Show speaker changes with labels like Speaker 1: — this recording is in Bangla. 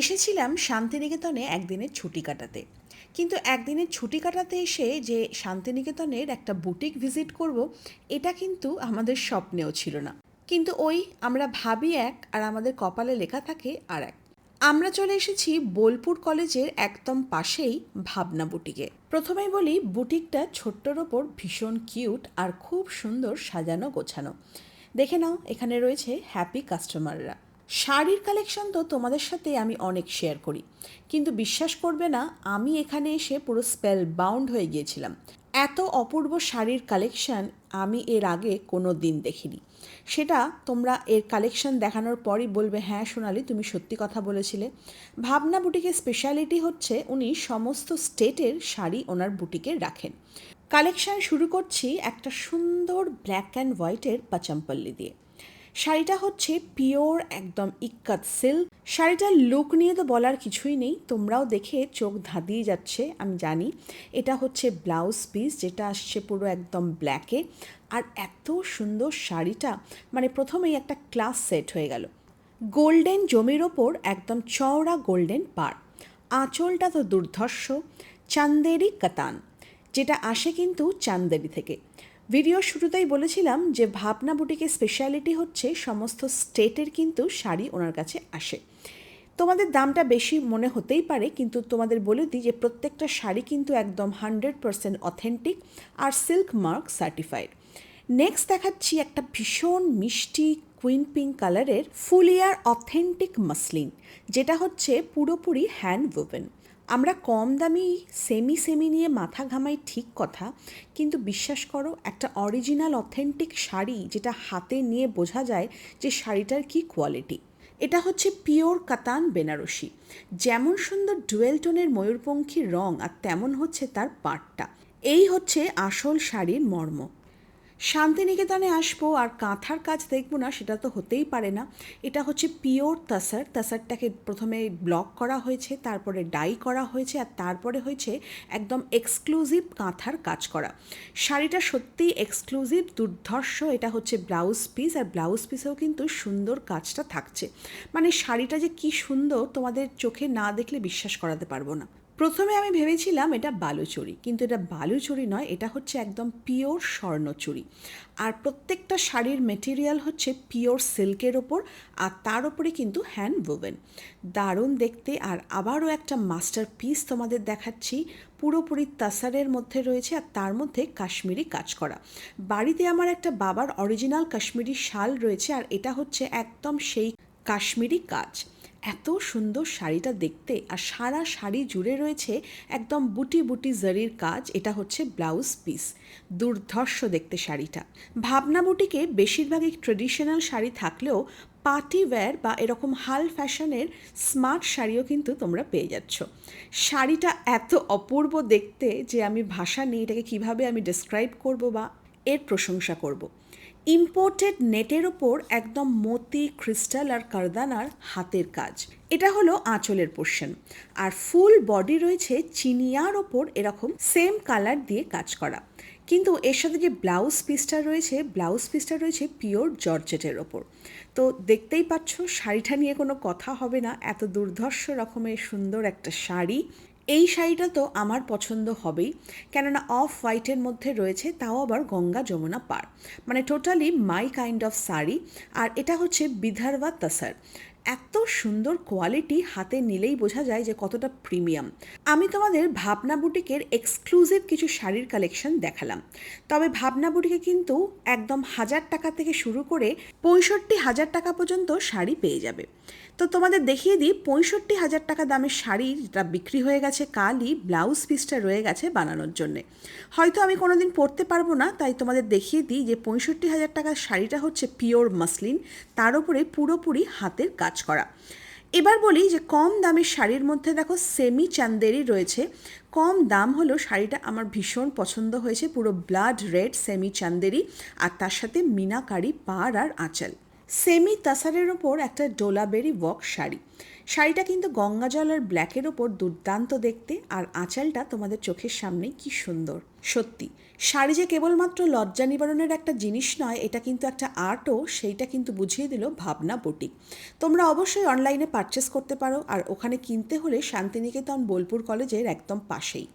Speaker 1: এসেছিলাম শান্তিনিকেতনে একদিনের ছুটি কাটাতে। কিন্তু একদিনের ছুটি কাটাতে এসে যে শান্তিনিকেতনের একটা বুটিক ভিজিট করব, এটা কিন্তু আমাদের স্বপ্নেও ছিল না। কিন্তু ওই আমরা ভাবি এক আর আমাদের কপালে লেখা থাকে আর এক। আমরা চলে এসেছি বোলপুর কলেজের একদম পাশেই ভাবনা বুটিকে। প্রথমেই বলি বুটিকটা ছোট্টর ওপর ভীষণ কিউট আর খুব সুন্দর সাজানো গোছানো। দেখে নাও, এখানে রয়েছে হ্যাপি কাস্টমাররা। শাড়ির কালেকশন তো তোমাদের সাথে আমি অনেক শেয়ার করি। কিন্তু বিশ্বাস করবে না, আমি এখানে এসে পুরো স্পেল বাউন্ড হয়ে গিয়েছিলাম। এত অপূর্ব শাড়ির কালেকশন আমি এর আগে কোনো দিন দেখিনি। সেটা তোমরা এর কালেকশন দেখানোর পরই বলবে হ্যাঁ সোনালি, তুমি সত্যি কথা বলেছিলে। ভাবনা বুটিকের স্পেশালিটি হচ্ছে উনি সমস্ত স্টেটের শাড়ি ওনার বুটিকে রাখেন। কালেকশন শুরু করছি একটা সুন্দর ব্ল্যাক অ্যান্ড হোয়াইটের পাচাম্পল্লি দিয়ে। শাড়িটা হচ্ছে পিওর, একদম ইক্কাত সিল্ক শাড়িটার লুক নিয়ে তো বলার কিছুই নেই, তোমরাও দেখে চোখ ধাঁধিয়ে যাচ্ছে, আমি জানি। এটা হচ্ছে ব্লাউজ পিস যেটা আসছে পুরো একদম ব্ল্যাকে আর এত সুন্দর শাড়িটা মানে প্রথমেই একটা ক্লাস সেট হয়ে গেল। গোল্ডেন জমির ওপর একদম চওড়া গোল্ডেন পার আঁচলটা তো দুর্ধর্ষ চান্দেরি কাতান, যেটা আসে কিন্তু চান্দেরি থেকে। ভিডিও শুরুতেই বলেছিলাম যে ভাবনা বুটিকের স্পেশালিটি হচ্ছে সমস্ত স্টেটের কিন্তু শাড়ি ওনার কাছে আসে। তোমাদের দামটা বেশি মনে হতেই পারে, কিন্তু তোমাদের বলে দিই যে প্রত্যেকটা শাড়ি কিন্তু একদম হান্ড্রেড পারসেন্ট অথেন্টিক আর সিল্ক মার্ক সার্টিফাইড নেক্সট দেখাচ্ছি একটা ভীষণ মিষ্টি কুইন পিঙ্ক কালারের ফুলিয়ার অথেন্টিক মাসলিন যেটা হচ্ছে পুরোপুরি হ্যান্ড ওভেন আমরা কম দামি সেমি সেমি নিয়ে মাথা ঘামাই ঠিক কথা, কিন্তু বিশ্বাস করো, একটা অরিজিনাল অথেন্টিক শাড়ি যেটা হাতে নিয়ে বোঝা যায় যে শাড়িটার কি কোয়ালিটি এটা হচ্ছে পিওর কাতান বেনারসি। যেমন সুন্দর ডুয়েল টোনের ময়ূরপঙ্খী রং আর তেমন হচ্ছে তার পাটটা। এই হচ্ছে আসল শাড়ির মর্ম। শান্তিনিকেতনে আসব আর কাঁথার কাজ দেখব না, সেটা তো হতেই পারে না। এটা হচ্ছে পিওর তাসার। তাসারটাকে প্রথমে ব্লক করা হয়েছে, তারপরে ডাই করা হয়েছে আর তারপরে হয়েছে একদম এক্সক্লুসিভ কাঁথার কাজ করা। শাড়িটা সত্যিই এক্সক্লুসিভ, দুর্ধর্ষ, এটা হচ্ছে ব্লাউজ পিস আর ব্লাউজ পিসেও কিন্তু সুন্দর কাজটা থাকছে। মানে শাড়িটা যে কি সুন্দর, তোমাদের চোখে না দেখলে বিশ্বাস করাতে পারব না। প্রথমে আমি ভেবেছিলাম এটা বালুচুরি কিন্তু এটা বালুচুরি নয়, এটা হচ্ছে একদম পিওর স্বর্ণচুরি আর প্রত্যেকটা শাড়ির মেটেরিয়াল হচ্ছে পিওর সিল্কের ওপর, আর তার ওপরে কিন্তু হ্যান্ড ওভেন। দারুণ দেখতে, আর আবারও একটা মাস্টার পিস তোমাদের দেখাচ্ছি। পুরোপুরি তাসারের মধ্যে রয়েছে, আর তার মধ্যে কাশ্মীরি কাজ করা। বাড়িতে আমার একটা বাবার অরিজিনাল কাশ্মীরি শাল রয়েছে, আর এটা হচ্ছে একদম সেই কাশ্মীরি কাজ। এত সুন্দর শাড়িটা দেখতে আর সারা শাড়ি জুড়ে রয়েছে একদম বুটি বুটি জারির কাজ, এটা হচ্ছে ব্লাউজ পিস। দুর্ধর্ষ দেখতে শাড়িটা। ভাবনা বুটিকে বেশিরভাগই ট্রেডিশনাল শাড়ি থাকলেও পার্টি ওয়্যার বা এরকম হাল ফ্যাশনের স্মার্ট শাড়িও কিন্তু তোমরা পেয়ে যাচ্ছ। শাড়িটা এত অপূর্ব দেখতে যে আমি ভাষা নেই, এটাকে কীভাবে আমি ডিসক্রাইব করব বা এর প্রশংসা করব। ইম্পোর্টেড নেটের ওপর একদম মতি ক্রিস্টাল আর কারদানার হাতের কাজ। এটা হলো আঁচলের পোর্শন আর ফুল বডি রয়েছে চিনিয়ার ওপর এরকম সেম কালার দিয়ে কাজ করা। কিন্তু এর সাথে যে ব্লাউজ পিসটা রয়েছে ব্লাউজ পিসটা রয়েছে পিওর জর্জেটের ওপর। তো দেখতেই পাচ্ছ, শাড়িটা নিয়ে কোনো কথা হবে না। এত দুর্ধর্ষ রকমের সুন্দর একটা শাড়ি। এই শাড়িটা তো আমার পছন্দ হবেই। কেননা অফ হোয়াইটের মধ্যে রয়েছে, তাও আবার গঙ্গা যমুনা পার। মানে totally my kind of sari. আর এটা হচ্ছে বিধারবা তাসার। এত সুন্দর কোয়ালিটি হাতে নিলেই বোঝা যায় যে কতটা প্রিমিয়াম আমি তোমাদের ভাবনা বুটিকের এক্সক্লুসিভ কিছু শাড়ির কালেকশন দেখালাম। তবে ভাবনা বুটিকে কিন্তু একদম হাজার টাকা থেকে শুরু করে পঁয়ষট্টি হাজার টাকা পর্যন্ত শাড়ি পেয়ে যাবে। তো তোমাদের দেখিয়ে দিই, পঁয়ষট্টি হাজার টাকা দামের শাড়ি যেটা বিক্রি হয়ে গেছে কালই ব্লাউজ পিসটা রয়ে গেছে বানানোর জন্যে। হয়তো আমি কোনো দিন পরতে পারব না, তাই তোমাদের দেখিয়ে দিই যে পঁয়ষট্টি হাজার টাকার শাড়িটা হচ্ছে পিওর মাসলিন তার উপরে পুরোপুরি হাতের কাজ। করা। এবার বলি যে কম দামের শাড়ির মধ্যে দেখো সেমি চান্দেরি রয়েছে। কম দাম হলো শাড়িটা আমার ভীষণ পছন্দ হয়েছে, পুরো ব্লাড রেড সেমি চান্দেরি আর তার সাথে মিনাকারি পাড় আর আঁচল। সেমি তাসারের ওপর একটা ডোলাবেরি ওয়াক শাড়ি। শাড়িটা কিন্তু গঙ্গা জল আর ব্ল্যাকের ওপর দুর্দান্ত দেখতে, আর আঁচালটা তোমাদের চোখের সামনে কি সুন্দর। সত্যি, শাড়ি যে কেবলমাত্র লজ্জা নিবারণের একটা জিনিস নয়, এটা কিন্তু একটা আর্টও, সেইটা কিন্তু বুঝিয়ে দিল ভাবনা বুটিক। তোমরা অবশ্যই অনলাইনে পারচেস করতে পারো, আর ওখানে কিনতে হলে শান্তিনিকেতন বোলপুর কলেজের একদম পাশেই।